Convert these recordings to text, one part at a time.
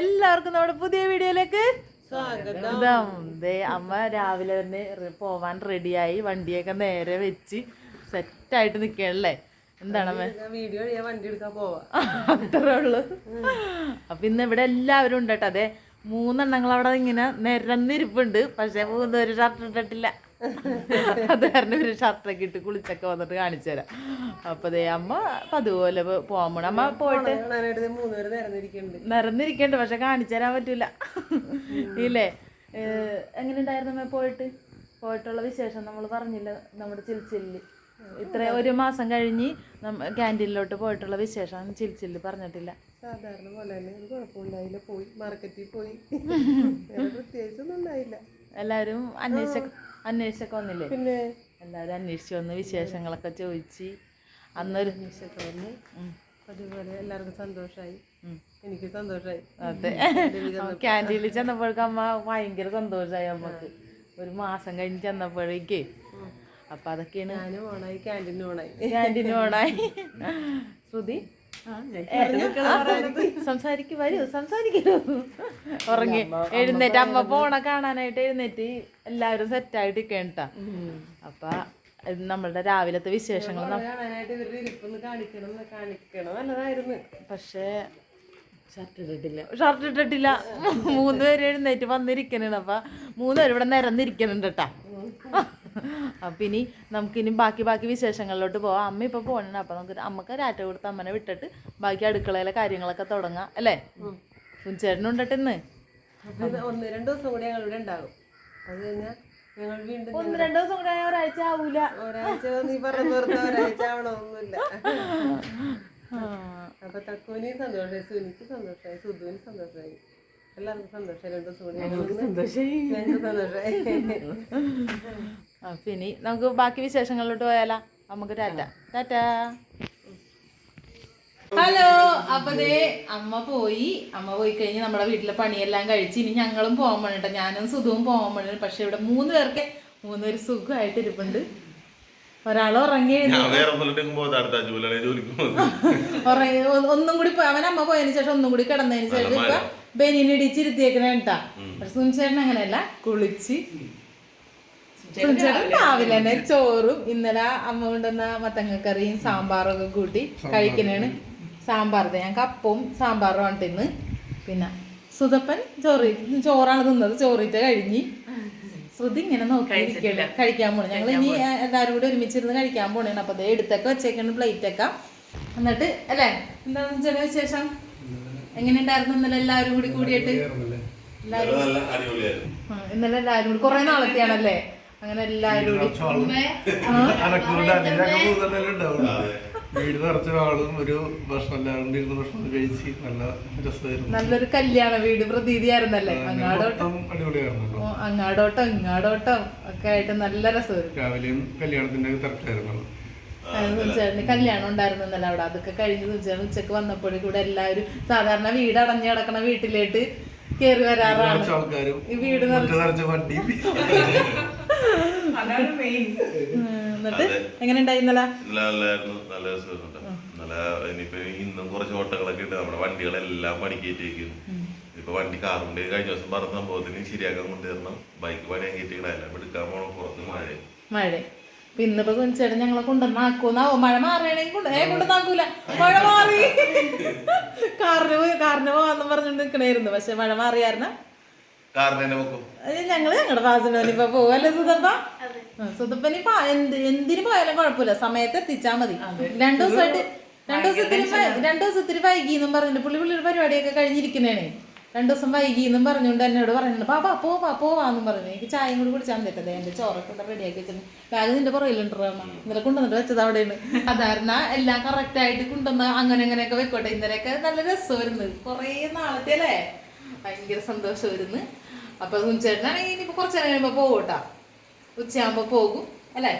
എല്ലാവർക്കും നമ്മുടെ പുതിയ വീഡിയോയിലേക്ക് സ്വാഗതം. ദേ അമ്മ രാവിലെ തന്നെ പോവാൻ റെഡിയായി വണ്ടിയൊക്കെ നേരെ വെച്ച് സെറ്റായിട്ട് നിൽക്കണല്ലേ എന്താണ് വീഡിയോ വണ്ടി എടുക്കാൻ പോവാ. അത്രേ ഉള്ളു. അപ്പൊ ഇന്ന് ഇവിടെ എല്ലാവരും ഉണ്ട് കേട്ടോ. അതെ മൂന്നെണ്ണങ്ങൾ അവിടെ ഇങ്ങനെ നിരന്നിരിപ്പുണ്ട്. പക്ഷെ മൂന്നുപേര് ഷർട്ട് ഇട്ടിട്ടില്ല. അത് കാരണം ഒരു ഷർട്ടൊക്കെ ഇട്ട് കുളിച്ചൊക്കെ വന്നിട്ട് കാണിച്ചു തരാം. അപ്പൊ ദേ അമ്മ അതുപോലെ പോകാൻ പോണ. അമ്മ പോയിട്ട് നിറഞ്ഞിരിക്കണ്ട് പക്ഷെ കാണിച്ചു തരാൻ പറ്റൂല. ഇല്ലേ? എങ്ങനെ ഉണ്ടായിരുന്നു അമ്മ പോയിട്ട്? പോയിട്ടുള്ള വിശേഷം നമ്മൾ പറഞ്ഞില്ല നമ്മുടെ ചിൽച്ചില്ല്? ഇത്ര ഒരു മാസം കഴിഞ്ഞ് ക്യാന്റീനിലോട്ട് പോയിട്ടുള്ള വിശേഷം ചിൽച്ചില്ല് പറഞ്ഞിട്ടില്ല. സാധാരണ പോലെ തന്നെ ഒരു കുഴപ്പമുണ്ടായില്ല പോയി മാർക്കറ്റിൽ പോയി. പ്രത്യേകിച്ചൊന്നും ഉണ്ടായില്ല. എല്ലാവരും അന്വേഷിച്ച അന്വേഷിച്ചൊക്കെ വന്നില്ലേ? പിന്നെ? എല്ലാവരും അന്വേഷിച്ച് വന്ന് വിശേഷങ്ങളൊക്കെ ചോദിച്ച് അന്നൊരു അന്വേഷിച്ചൊക്കെ വന്ന് അതുപോലെ എല്ലാവർക്കും സന്തോഷമായി എനിക്ക് സന്തോഷമായി അതെ. ക്യാന്റീനിൽ ചെന്നപ്പോഴേക്കും അമ്മ ഭയങ്കര സന്തോഷമായി അമ്മയ്ക്ക്. ഒരു മാസം കഴിഞ്ഞ് ചെന്നപ്പോഴേക്കേ. അപ്പൊ അതൊക്കെയാണ് ഞാനും ഓണായി ക്യാന്റീനും ഓണായി. ക്യാന്റീനും ഓണായി. ശ്രുതി? സംസാരിക്ക് വരൂ സംസാരിക്കൂ. ഉറങ്ങി. എഴുന്നേറ്റ് അമ്മ പോണ കാണാനായിട്ട് എഴുന്നേറ്റ് എല്ലാവരും സെറ്റായിട്ട് കേട്ട അപ്പൊ നമ്മളുടെ രാവിലത്തെ വിശേഷങ്ങൾ പക്ഷേ ഷർട്ട് ഇട്ടിട്ടില്ല. ഷർട്ട് ഇട്ടിട്ടില്ല. മൂന്ന് പേര് എഴുന്നേറ്റ് വന്നിരിക്കണേ അപ്പൊ മൂന്ന് പേര് ഇവിടെ നിരന്നിരിക്കണുണ്ട് കേട്ടാ അപ്പൊ ഇനി നമുക്കിനി ബാക്കി ബാക്കി വിശേഷങ്ങളിലോട്ട് പോവാം. അമ്മ ഇപ്പൊ പോകണ അപ്പൊ നമുക്ക് അമ്മയ്ക്ക് രാറ്റ കൊടുത്ത് അമ്മനെ വിട്ടിട്ട് ബാക്കി അടുക്കളയിലെ കാര്യങ്ങളൊക്കെ തുടങ്ങാം. അല്ലേ? കുഞ്ചേട്ടനുണ്ടട്ടെ ഇന്ന്? ഒന്ന് രണ്ട് ദിവസം കൂടി ഞങ്ങൾ ഇവിടെ ഉണ്ടാകും. അത് കഴിഞ്ഞാൽ ഞങ്ങൾ വീണ്ടും ഒന്ന് രണ്ടു ദിവസം കൂടെ ഒരാഴ്ച ആവൂല. ഒരാഴ്ച നീ പറഞ്ഞു ഒരാഴ്ച ആവണമൊന്നുമില്ല. അപ്പൊ തക്കുവിന് സന്തോഷമായി സുനിക്ക് സന്തോഷമായി സുധുവിന് സന്തോഷമായി എല്ലാവർക്കും സന്തോഷമായി രണ്ടു ദിവസം കൂടി ഞങ്ങൾക്ക് ഞങ്ങൾക്ക് സന്തോഷമായി അപ്പൊ ഇനി നമുക്ക് ബാക്കി വിശേഷങ്ങളിലോട്ട് പോയാലോ? നമുക്ക് ടാറ്റ. ടാറ്റ. ഹലോ അപ്പൊ ദേ അമ്മ പോയി. അമ്മ പോയി കഴിഞ്ഞ് നമ്മുടെ വീട്ടിലെ പണിയെല്ലാം കഴിച്ച് ഇനി ഞങ്ങളും പോകാൻ വേണ്ടിട്ട് ഞാനും സുഖവും പോകാൻ വേണ്ടി പക്ഷെ ഇവിടെ മൂന്ന് പേർക്ക് മൂന്ന് പേര് സുഖമായിട്ട് ഇരിപ്പുണ്ട് ഒരാൾ ഉറങ്ങി ഒന്നും കൂടി അവൻ അമ്മ പോയതിന് ശേഷം ഒന്നും കൂടി കിടന്നതിന് ശേഷം ഇപ്പൊ ബനിയൻ ഇടിച്ചിരുത്തിയേക്കണേട്ടാ കേട്ടാ. പക്ഷെ സുനിച്ചേട്ടൻ അങ്ങനെയല്ല കുളിച്ച്. സുനിച്ചേട്ടൻ രാവിലെ തന്നെ ചോറും ഇന്നലെ അമ്മ കൊണ്ടുവന്ന മത്തങ്ങക്കറിയും സാമ്പാറും ഒക്കെ കൂട്ടി കഴിക്കണേണ്. സാമ്പാർ ദേ ഞാൻ കപ്പവും സാമ്പാറും ആണ് തിന്ന്. പിന്നെ സുതപ്പൻ ചോറ് ചോറാണ് തിന്നത്. ചോറിട്ട് കഴിഞ്ഞ് ശ്രുതി ഇങ്ങനെ കഴിക്കാൻ പോണേ. ഞങ്ങൾ ഇനി എല്ലാവരും കൂടി ഒരുമിച്ചിരുന്ന് കഴിക്കാൻ പോണേണ്. അപ്പൊ ദേ എടുത്തൊക്കെ വെച്ചേക്കണ് പ്ലേറ്റ് ഒക്കെ. എന്നിട്ട് അല്ലേ? എന്താന്ന് വെച്ചാൽ വിശേഷം? എങ്ങനെയുണ്ടായിരുന്നു ഇന്നലെ എല്ലാവരും കൂടി കൂടിയിട്ട്? ഇന്നലെ എല്ലാവരും കൂടി കുറെ നാളത്തെയാണല്ലേ? അങ്ങനെ എല്ലാവരും കൂടി. വീട് നിറച്ച ആളും ഒരു ഭക്ഷണം ഇരുന്ന് ഭക്ഷണം കഴിച്ച് നല്ല രസമായിരുന്നു. നല്ലൊരു കല്യാണ വീട് പ്രതീതിയായിരുന്നല്ലേ? അങ്ങാടോട്ടം. മൊത്തം അടിപൊളിയായിരുന്നു ഓ, അങ്ങാടോട്ടം ഇങ്ങാടോട്ടം ഒക്കെ ആയിട്ട് നല്ല രസമായിരുന്നു. രാവിലെയും കല്യാണത്തിന്റെ തിരക്കായിരുന്നു. ചേട്ടന് കല്യാണം ഉണ്ടായിരുന്നു എന്നല്ല അവിടെ. അതൊക്കെ കഴിഞ്ഞ് ചേട്ടൻ ഉച്ചയ്ക്ക് വന്നപ്പോഴും കൂടെ എല്ലാവരും സാധാരണ വീട് അടഞ്ഞു കിടക്കണ വീട്ടിലേക്ക് കയറി വരാറാണ്. വീട് നിറച്ച വണ്ടി. എന്നിട്ട് എങ്ങനെ ഉണ്ടായി ഇന്നലെ? ഇന്നലെ ഇനിയിപ്പോ ഇന്നും കുറച്ച് ഓട്ടങ്ങളൊക്കെ ഉണ്ട് നമ്മുടെ വണ്ടികളെല്ലാം പണിക്കേറ്റിരിക്കുന്നു. ഇപ്പൊ വണ്ടി കാറുണ്ട്. കഴിഞ്ഞ ദിവസം പറഞ്ഞ സംഭവത്തിന് ശരിയാക്കാൻ കൊണ്ടുവരണം ബൈക്ക് പണിയാൻ കയറ്റിക്കണ എല്ലാം എടുക്കാൻ പോണം. പുറത്ത് മഴ മഴ ഇപ്പൊ ഇന്നിപ്പോ കുഞ്ചേട്ടൻ ഞങ്ങളെ കൊണ്ടുവന്നാക്കൂന്നാവോ മഴ മാറിയാണെങ്കിൽ കൊണ്ട്. ഏ കൊണ്ടുവന്നാക്കൂല മഴ മാറി. കാറിന് പോയി കാറിന് പോവാന്ന് പറഞ്ഞോണ്ട് നിക്കണായിരുന്നു. പക്ഷെ മഴ മാറിയായിരുന്നു? തന്നെ ഞങ്ങൾ ഞങ്ങളുടെ ഇപ്പൊ പോവല്ലേ സുതപ്പ ഇപ്പൊ എന്ത് എന്തിനു പോയാലും കുഴപ്പമില്ല. സമയത്ത് എത്തിച്ചാ മതി. രണ്ടു ദിവസമായിട്ട് രണ്ടു ദിവസത്തിന് രണ്ടു ദിവസത്തിന് വൈകി എന്നും പറഞ്ഞിട്ട് പുള്ളി പുള്ളിയുടെ പരിപാടിയൊക്കെ കഴിഞ്ഞിരിക്കുന്നേ രണ്ടു ദിവസം വൈകി എന്നും പറഞ്ഞുകൊണ്ട് എന്നോട് പറയുന്നുണ്ട് പാപ്പാ പോവാ പോവാന്നും പറഞ്ഞു എനിക്ക് ചായയും കൂടി കുടിച്ചാൽ തെറ്റത് എന്റെ ചോറൊക്കെ ഇവിടെ റെഡിയാക്കി വെച്ചിട്ടുണ്ട്. ബാഗ് നിന്റെ പുറകിലുണ്ട് അമ്മ. ഇന്നലെ കൊണ്ടുവന്നിട്ട് വെച്ചത് അവിടെയാണ്. അതായിരുന്ന എല്ലാം കറക്റ്റ് ആയിട്ട് കൊണ്ടുവന്ന് അങ്ങനെ അങ്ങനെയൊക്കെ വെക്കോട്ടെ. ഇന്നലെയൊക്കെ നല്ല രസമായിരുന്നു. കുറേ നാളത്തെ അല്ലേ ഭയങ്കര സന്തോഷമായിരുന്നു. അപ്പൊ ഉച്ചേട്ടനാണെങ്കിൽ ഇനിയിപ്പോ കുറച്ച് നേരം കഴിയുമ്പോ പോകട്ടാ ഉച്ചയാകുമ്പോ പോകും അല്ലേ?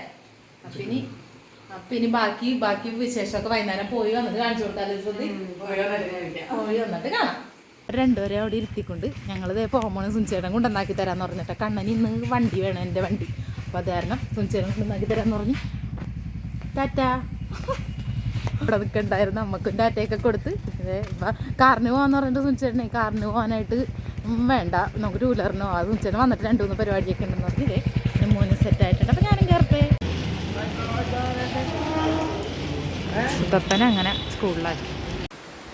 അപ്പൊ ഇനി അപ്പൊ ഇനി ബാക്കി ബാക്കി വിശേഷമൊക്കെ വൈകുന്നേരം പോയി വന്നിട്ട് കാണിച്ചു കൊടുത്താലേ പോയി വന്നിട്ട് കാണാം. രണ്ടുപേരെ അവിടെ ഇരുത്തിക്കൊണ്ട് ഞങ്ങൾ ഇതേ പോകുമ്പോൾ സുഞ്ചേടം കൊണ്ടുവന്നാക്കി തരാമെന്ന് പറഞ്ഞിട്ട്. കണ്ണൻ ഇന്ന് വണ്ടി വേണം എന്റെ വണ്ടി. അപ്പോൾ അത് കാരണം സുനിച്ചേട്ടൻ കൊണ്ടുവന്നാക്കി തരാമെന്ന് പറഞ്ഞു. ടാറ്റാ. ഇവിടെ നിൽക്കണ്ടായിരുന്നു അമ്മക്കും ടാറ്റയൊക്കെ കൊടുത്ത്. കാറിന് പോകാന്ന് പറഞ്ഞിട്ട് സുനിച്ചേട്ടനെ കാറിന് പോകാനായിട്ട് വേണ്ട. നമുക്ക് ടൂ വീലറിന് പോകാം സുനിച്ചേട്ടൻ വന്നിട്ട് രണ്ട് മൂന്ന് പരിപാടിയൊക്കെ ഉണ്ടെന്ന് പറഞ്ഞില്ലേ? മൂന്ന് സെറ്റ് ആയിട്ടുണ്ട്. അപ്പം ഞാനും കയറട്ടെ സുതപ്പന അങ്ങനെ സ്കൂളിലാക്കി.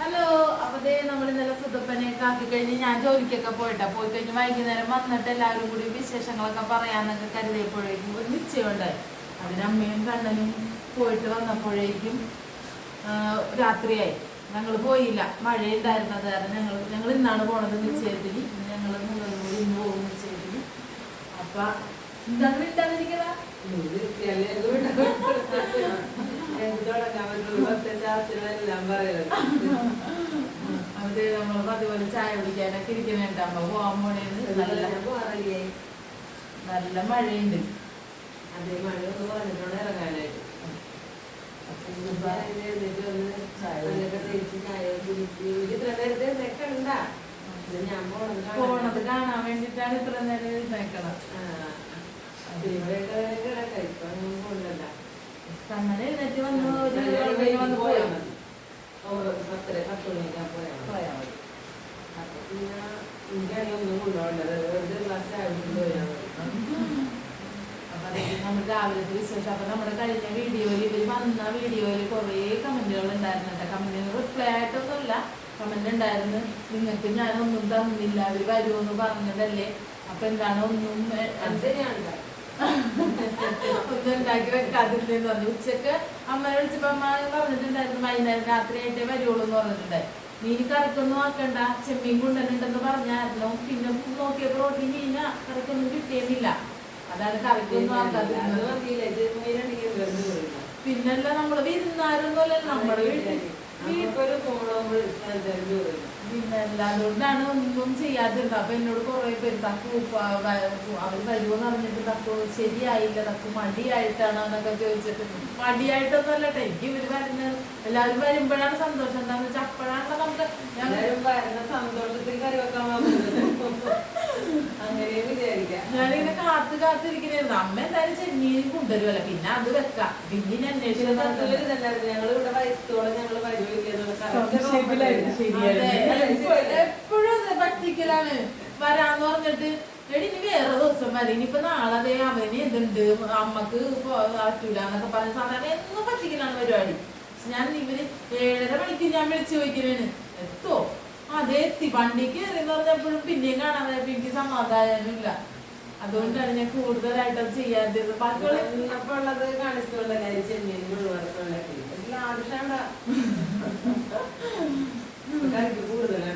ഹലോ അപ്പതേ നമ്മൾ ഇന്നലെ സുതപ്പനെ കാക്കി കഴിഞ്ഞ് ഞാൻ ജോലിക്കൊക്കെ പോയിട്ടാ. പോയി കഴിഞ്ഞ് വൈകുന്നേരം വന്നിട്ട് എല്ലാവരും കൂടി വിശേഷങ്ങളൊക്കെ പറയാന്നൊക്കെ കരുതിയപ്പോഴേക്കും ഒരു നിശ്ചയമുണ്ടായി അതിനമ്മയും കണ്ണനും പോയിട്ട് വന്നപ്പോഴേക്കും രാത്രിയായി. ഞങ്ങൾ പോയില്ല. മഴയുണ്ടായിരുന്നത് കാരണം ഞങ്ങൾ ഞങ്ങൾ ഇന്നാണ് പോണത് നിശ്ചയത്തിന് ഞങ്ങൾ ഇന്ന് പോകും നിശ്ചയത്തിന് അപ്പൊ എന്താണ് വിട്ടാതിരിക്കണ അവർ നമ്മൾ അതുപോലെ ചായ കുടിക്കാനൊക്കെ ഇരിക്കുന്നുണ്ട് അമ്മ പോവാൻ പോണേന്ന്. നല്ല നല്ല മഴയുണ്ട്. അതേ മഴ ഒന്ന് പറഞ്ഞിട്ടുണ്ട് ഇറങ്ങാനായിട്ട്. പോണത് കാണാൻ. വേണ്ടിട്ടാണ് ഇത്ര നേരം കൊണ്ടല്ല കണ്ണൻ എഴുന്നേറ്റ് വന്ന് ഒരു വന്ന് പോയാ പോയാൽ മതി. പത്തര പത്ത് മണിക്കാൻ പോയാൽ പോയാൽ മതി. അപ്പൊ പിന്നെ എനിക്കാണെങ്കിൽ ഒന്നും കൊണ്ടുപോകണ്ടത് വെറുതെ ക്ലാസ് ആയിട്ട് പോയാൽ മതി. അപ്പൊ അതൊക്കെ നമ്മൾ രാവിലത്തെ വിശേഷം. അപ്പൊ നമ്മുടെ കഴിഞ്ഞ വീഡിയോയിൽ ഇവർ വന്ന വീഡിയോയിൽ കുറേ കമന്റുകൾ ഉണ്ടായിരുന്നു കേട്ടോ. റിപ്ലൈ ആയിട്ടൊന്നുമില്ല കമന്റ് ഉണ്ടായിരുന്നു. നിങ്ങൾക്ക് ഞാനൊന്നും തന്നില്ല അവർ വരുമെന്ന് പറഞ്ഞതല്ലേ? അപ്പൊ എന്താണ് ഒന്നും ഒന്നും ഉണ്ടാക്കി വെക്കാതിരുന്നെന്ന് പറഞ്ഞു. ഉച്ചയ്ക്ക് അമ്മനെ വിളിച്ചപ്പോ അമ്മ പറഞ്ഞിട്ടുണ്ടായിരുന്നു വൈകുന്നേരം രാത്രി ആയിട്ടേ വരുള്ളൂ എന്ന് പറഞ്ഞിട്ടുണ്ടായി മീൻ കറിക്കൊന്നും ആക്കണ്ട ചെമ്മീൻ കൊണ്ടുവന്നിട്ടുണ്ടെന്ന് പറഞ്ഞായിരുന്നു. പിന്നെ നോക്കിയപ്പോ റോട്ടിൽ മീന കറിക്കൊന്നും കിട്ടിയിരുന്നില്ല. അതാണ് കറിക്കൊന്നും പിന്നല്ല നമ്മൾ വിരുന്നാരൊന്നുമല്ല നമ്മുടെ വീട്ടിൽ പിന്നെ അതുകൊണ്ടാണ് ഒന്നും ചെയ്യാതിരുന്നത് അപ്പൊ എന്നോട് കുറെ പേര് തക്കു അവർ വരുമെന്ന് അറിഞ്ഞിട്ട് തക്കു ശരിയായില്ല തക്കു മടിയായിട്ടാണോ എന്നൊക്കെ ചോദിച്ചിട്ട് മടിയായിട്ടൊന്നുമല്ല ട്ടോ. എനിക്ക് ഇവർ വരുന്നത് എല്ലാവരും വരുമ്പോഴാണ് സന്തോഷം. എന്താന്ന് വെച്ചാൽ അപ്പോഴാണല്ലോ നമുക്ക് വരുന്ന സന്തോഷത്തിൽ കറി വെക്കാൻ അങ്ങനെയും വിചാരിക്കാം. ഞാനിങ്ങനെ കാത്ത് കാത്തിരിക്കണായിരുന്നു അമ്മ എന്തായാലും ചെമ്മീൻ കൊണ്ടുവരുമല്ലോ പിന്നെ അത് വെക്കാം. പിന്നെ ഇതല്ലായിരുന്നു ഞങ്ങൾ ഇവിടെ വയസ്സോടെ ഞങ്ങൾ എപ്പോഴും അത് പറ്റിക്കലാണ്. വരാന്ന് പറഞ്ഞിട്ട് എടി ഇനി വേറെ ദിവസം വരെ. ഇനിയിപ്പൊ നാളെ അതേ അവന് എന്തുണ്ട് അമ്മയ്ക്ക് പറ്റൂല എന്നൊക്കെ പറഞ്ഞ സാധാരണ എന്നും പറ്റിക്കലാണ് പരിപാടി. ഞാൻ ഇവർ ഏഴര മണിക്ക് ഞാൻ വിളിച്ചു ചോദിക്കുന്നതിന് എത്തോ? അതെ എത്തി വണ്ടിക്ക് കയറിയെന്ന് പറഞ്ഞപ്പോഴും പിന്നെയും കാണാൻ എനിക്ക് സമാധാനമില്ല. അതുകൊണ്ടാണ് ഞാൻ കൂടുതലായിട്ട് അത് ചെയ്യാത്തത് ബാക്കിയുള്ള അപ്പൊ ഉള്ളത് കാണിച്ചുള്ള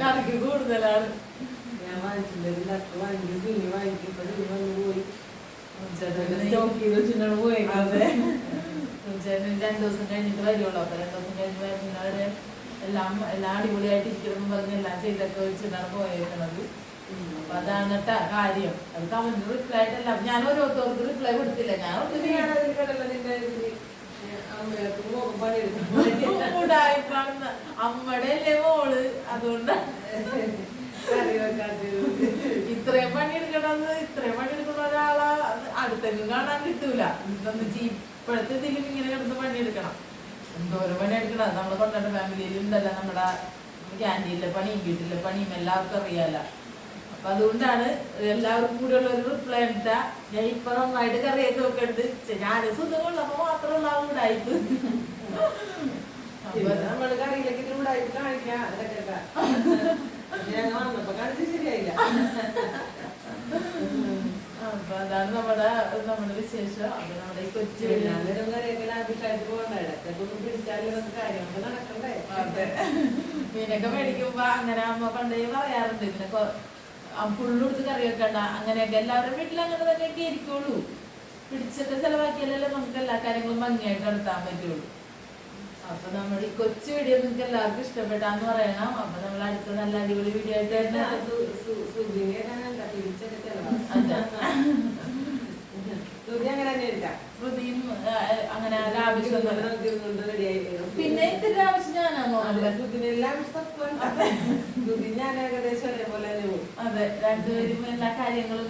കറിക്ക് കൂടുതലാണ്. ഞാൻ വാങ്ങിച്ചിട്ടുണ്ട്. പിന്നെ പോയി. രണ്ടു ദിവസം കഴിഞ്ഞിട്ട് വരുള്ളൂ. അപ്പൊ രണ്ടു ദിവസം കഴിഞ്ഞ് വരുന്നവരെ എല്ലാം എല്ലാം അടിപൊളിയായിട്ട് ഇരിക്കണം പറഞ്ഞ് എല്ലാം ചെയ്തൊക്കെ വെച്ചിട്ടാണ് പോയേക്കുന്നത് അപ്പൊ അതാണ് കാര്യം. അത് കമന്റ് റിപ്ലൈ ആയിട്ടല്ല. ഞാൻ ഓരോരുത്തർക്ക് റിപ്ലൈ കൊടുത്തില്ല. ഞാൻ അമ്മടെ അമ്മയുടെ അല്ലേ മോൾ. അതുകൊണ്ടാണ് പണി എടുക്കണമെന്ന് ഇത്രയും പണി എടുക്കുന്ന ഒരാളാ അടുത്തെങ്കിലും കാണാൻ കിട്ടൂല. ഇതൊന്ന് ഇപ്പോഴത്തെ ഇതിലും ഇങ്ങനെ കിടന്ന് പണിയെടുക്കണം. എന്തോരം നമ്മളെ കൊണ്ടുവന്ന ഫാമിലിയിൽ ഉണ്ടല്ലോ നമ്മുടെ ക്യാന്റീനിലെ പണിയും വീട്ടിലെ എല്ലാവർക്കും അറിയാലോ. അപ്പൊ അതുകൊണ്ടാണ് എല്ലാവർക്കും കൂടെ ഉള്ള ഒരു റിപ്ലൈ ഉണ്ടാ ഞാൻ ഇപ്പൊ നന്നായിട്ട് കറിയൊക്കെ വെക്കുന്നുണ്ട് ഞാൻ സുഖമുള്ളപ്പോ മാത്രം ഉണ്ടായിട്ട് പിന്നെ നമ്മൾ കറിയിലേക്ക് ചൂടായി കാണിക്കാം. അതൊക്കെ ഞാൻ വന്നപ്പോ കാണിച്ച് ശരിയായില്ല. അതാണ് നമ്മുടെ നമ്മുടെ വിശേഷം. ഈ കൊച്ചു. മീനൊക്കെ മേടിക്കുമ്പോ അങ്ങനെ അമ്മ പണ്ടേ പറയാറുണ്ട് ഇങ്ങനെ ഫുള്ളെടുത്ത് കറി വെക്കണ്ട. അങ്ങനെയൊക്കെ എല്ലാവരുടെ വീട്ടിൽ അങ്ങനെ തന്നെയൊക്കെ ഇരിക്കുള്ളൂ. പിടിച്ചൊക്കെ ചെലവാക്കിയാലല്ലേ നമുക്ക് എല്ലാ കാര്യങ്ങളും ഭംഗിയായിട്ട് നടത്താൻ പറ്റുള്ളൂ. അപ്പൊ നമ്മുടെ ഈ കൊച്ചു വീഡിയോ നിങ്ങൾക്ക് എല്ലാവർക്കും ഇഷ്ടപ്പെട്ടാന്ന് പറയണം. അപ്പൊ നമ്മൾ അടുത്ത നല്ല അടിപൊളി വീഡിയോ ആയിട്ട് തന്നെ അങ്ങനെ പിന്നെ ഇതിന്റെ ആവശ്യം ഞാനാണോ ഞാൻ ഏകദേശം ഒരേപോലെ തന്നെ പോകും അതെ രണ്ടുപേരും എല്ലാ കാര്യങ്ങളും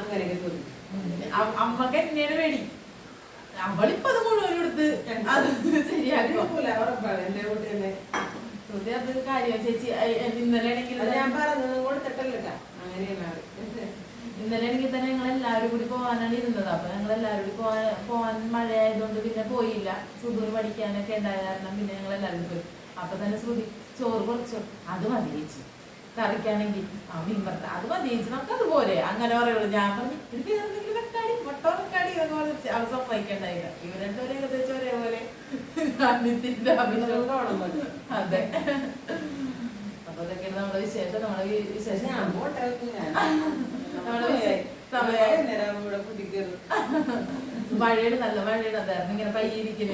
അങ്ങനെയൊക്കെ തോന്നി. അമ്മയ്ക്ക് എന്നെയാണ് പേടി അവളിപ്പോ അത് മുഴുവൻ എടുത്ത് അത് ശരിയാക്കും. ശ്രുതി അത് കാര്യം ചേച്ചി ഇന്നലെ ആണെങ്കിൽ ഞാൻ പറഞ്ഞത് കൊടുത്തിട്ടല്ല. അങ്ങനെയാണ് ഇന്നലെ ആണെങ്കിൽ തന്നെ ഞങ്ങൾ എല്ലാവരും കൂടി പോകാനാണ് ഇരുന്നത്. അപ്പൊ ഞങ്ങൾ എല്ലാവരും കൂടി പോവാൻ പോവാൻ മഴയായതുകൊണ്ട് പിന്നെ പോയില്ല. സുദൂർ പഠിക്കാനൊക്കെ ഉണ്ടായ കാരണം പിന്നെ ഞങ്ങൾ എല്ലാവരും പോയി. അപ്പൊ തന്നെ ശ്രുതി ചോറ് കുറച്ചു അത് മതി ചേച്ചി. കറിക്കാണെങ്കിൽ ആ മീൻ അത് മതി ചേച്ചി നമുക്ക് അതുപോലെ അങ്ങനെ പറയുള്ളൂ. ഞാൻ പറഞ്ഞു എന്തെങ്കിലും രണ്ടുപേരും ഏകദേശം ഒരേപോലെ അനിയത്തിന്റെ അതെ. അപ്പൊ അതൊക്കെയാണ് നമ്മുടെ വിശേഷം. നമ്മുടെ വിശേഷം മഴയുടെ നല്ല മഴയുടെ അതായിരുന്നു. ഇങ്ങനെ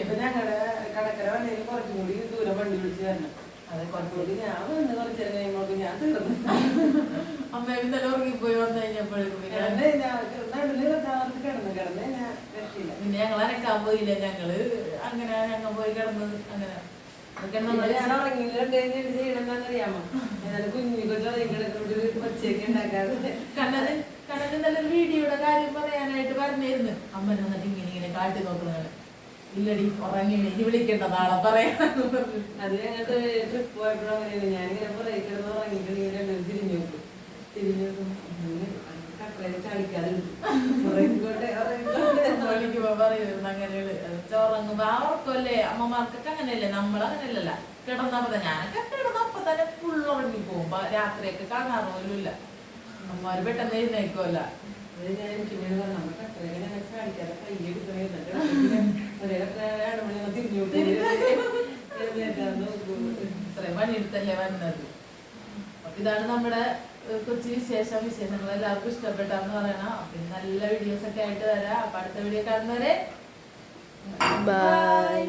ഇപ്പൊ ഞങ്ങളുടെ ഞങ്ങടെ കടക്കര വന്നതിന് കുറച്ചും കൂടി ദൂരം വണ്ടി വിളിച്ചു തരണം അതെ കുറച്ചുകൂടി ഞാൻ വന്ന് കുറച്ചു നേരം കഴിയുമ്പോൾ ഞാൻ തീർന്നു. അമ്മ ഇന്നലെ ഉറങ്ങിപ്പോയി വന്നു കഴിഞ്ഞപ്പോഴേക്കും പിന്നെ ഞങ്ങൾ അനക്കാൻ പോയില്ല. ഞങ്ങൾ അങ്ങനെ ഞങ്ങൾ പോയി കിടന്ന് അങ്ങനെ. കണ്ണന് വീഡിയോയുടെ കാര്യം പറയാനായിട്ട് പറഞ്ഞിരുന്നു. അമ്മനെ വന്നിട്ട് ഇങ്ങനെ ഇങ്ങനെ കാട്ടി നോക്കുന്നത് ഇല്ലടി ഉറങ്ങി ഇനി വിളിക്കണ്ട നാളെ പറയാം അത് ഞങ്ങൾക്ക് ട്രിപ്പ് പോയപ്പോഴും അങ്ങനെയാണ്. ഞാനിങ്ങനെ ഉറങ്ങിയിട്ടുണ്ടെങ്കിൽ രണ്ടും തിരിഞ്ഞു നോക്കും. തിരിഞ്ഞു നോക്കും ആ ഉറക്കമല്ലേ? അമ്മമാർക്കൊക്കെ അങ്ങനെയല്ലേ? നമ്മളങ്ങനെയല്ലല്ല കിടന്നപ്പോ ഞാനൊക്കെ കിടന്നപ്പോ തന്നെ ഫുൾ ഉറങ്ങി പോകും. രാത്രിയൊക്കെ കാണാറ് പോലും ഇല്ല അമ്മമാര് പെട്ടെന്ന് എഴുന്നേക്കുമല്ല ഇത്രയും പണിയെടുത്തല്ലേ വന്നത്? അപ്പൊ ഇതാണ് നമ്മുടെ കൊച്ചു വിശേഷം വിശേഷങ്ങൾ എല്ലാവർക്കും ഇഷ്ടപ്പെട്ടാന്ന് പറയണം. പിന്നെ നല്ല വീഡിയോസ് ഒക്കെ ആയിട്ട് വരാം. അപ്പൊ അടുത്ത വീഡിയോ കാണുന്നവരെ ബൈ